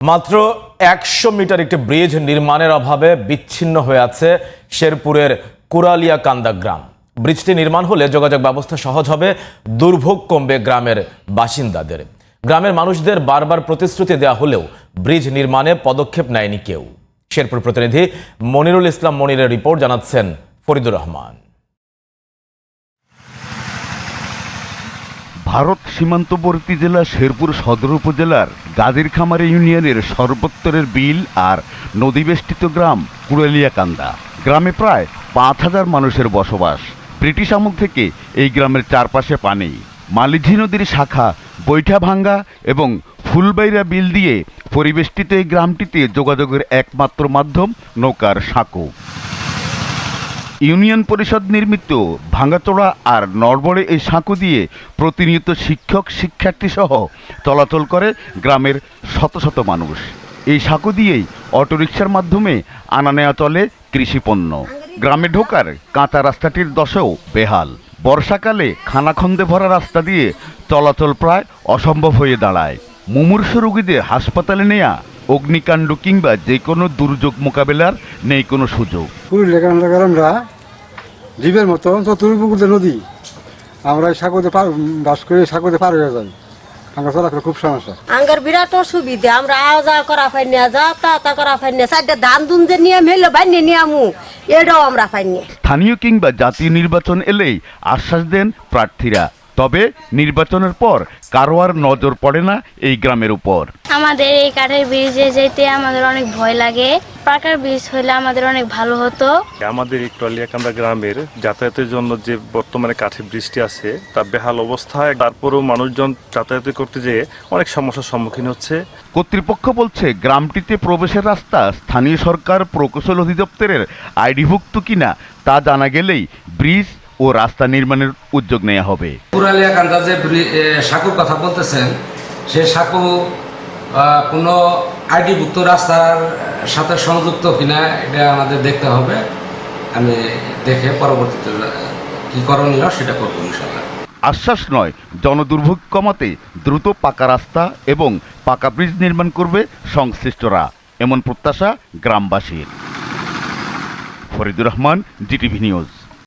মাত্র একশো মিটার একটি ব্রিজ নির্মাণের অভাবে বিচ্ছিন্ন হয়ে আছে শেরপুরের কুরালিয়া কান্দা গ্রাম। ব্রিজটি নির্মাণ হলে যোগাযোগ ব্যবস্থা সহজ হবে, দুর্ভোগ কমবে গ্রামের বাসিন্দাদের। গ্রামের মানুষদের বারবার প্রতিশ্রুতি দেওয়া হলেও ব্রিজ নির্মাণে পদক্ষেপ নেয়নি কেউ। শেরপুর প্রতিনিধি মনিরুল ইসলাম মনিরের রিপোর্ট জানাচ্ছেন ফরিদুর রহমান। ভারত সীমান্তবর্তী জেলা শেরপুর সদর উপজেলার গাদিরখামারি ইউনিয়নের সর্বোত্তরের বিল আর নদীবেষ্টিত গ্রাম কুড়ালিয়াকান্দা। গ্রামে প্রায় পাঁচ হাজার মানুষের বসবাস। ব্রিটিশ আমল থেকে এই গ্রামের চারপাশে পানি। মালিঝি নদীর শাখা, বৈঠাভাঙ্গা এবং ফুলবাইরা বিল দিয়ে পরিবেষ্টিত এই গ্রামটিতে যোগাযোগের একমাত্র মাধ্যম নৌকার সাঁকো। ইউনিয়ন পরিষদ নির্মিত ভাঙ্গাচোড়া আর নড়বড়ে এই সাঁকো দিয়ে প্রতিনিয়ত শিক্ষক শিক্ষার্থী সহ চলাচল করে গ্রামের শত শত মানুষ। এই সাঁকো দিয়েই অটোরিকশার মাধ্যমে আনা নেওয়া চলে কৃষিপণ্য গ্রামে ঢোকার কাঁচা রাস্তাটির দশেও বেহাল। বর্ষাকালে খানাখন্দে ভরা রাস্তা দিয়ে চলাচল প্রায় অসম্ভব হয়ে দাঁড়ায়। মুমূর্ষ রোগীদের হাসপাতালে নেয়া অগ্নিকাণ্ড কিংবা যে কোনো দুর্যোগ মোকাবেলার নেই কোনো সুযোগ। পুরুলিয়া আমরা জীবের মতো চতুর্পুকুর নদী। আমরা এই সাগরে পার বাস করে সাগরে পার হয়ে যাই। আমরা চলাফেরা খুব সমস্যা। আঙ্গার বিরাট অসুবিধা আমরা আওয়া যাওয়া করা পাই না যা তা তা করা পাই না সাইডে ধান দুন যে নিয়ে মেলে বাইনে নিয়ে আমু এটাও আমরা পাই না। স্থানীয় কিংবা জাতীয় নির্বাচন এলেই আশ্বাস দেন প্রার্থীরা। তবে নির্বাচনের পর কারও আর নজর পড়ে না এই গ্রামের উপর। আমাদের এই কাঠের ব্রিজে যেতে আমাদের অনেক ভয় লাগে। পাকার ব্রিজ হলে আমাদের অনেক ভালো হতো। আমাদের এই টলিয়াকান্দা গ্রামের যাতায়াতের জন্য যে বর্তমানে কাঠের বৃষ্টি আছে তা বেহাল অবস্থায় তারপরেও মানুষজন যাতায়াত করতে যেয়ে অনেক সমস্যার সম্মুখীন হচ্ছে। কর্তৃপক্ষ বলছে গ্রামটিতে প্রবেশের রাস্তা স্থানীয় সরকার প্রকৌশল অধিদপ্তরের আইডিভুক্ত কিনা তা জানা গেলেই ব্রিজ ও রাস্তা নির্মাণের উদ্যোগ নেওয়া হবে। পুরালিয়া কান্দা যে সাঁকুর কথা বলতেছেন সে সাঁকু কোনো আইডিভুক্ত রাস্তার সাথে সংযুক্ত কিনা এটা আমাদের দেখতে হবে। আমি দেখে পরবর্তীতে কি করণীয় সেটা করব ইনশাল্লাহ আশ্বাস নয় জনদুর্ভোগ কমাতে দ্রুত পাকা রাস্তা এবং পাকা ব্রিজ নির্মাণ করবে সংশ্লিষ্টরা। এমন প্রত্যাশা গ্রামবাসীর। Faridur Rahman GTV news.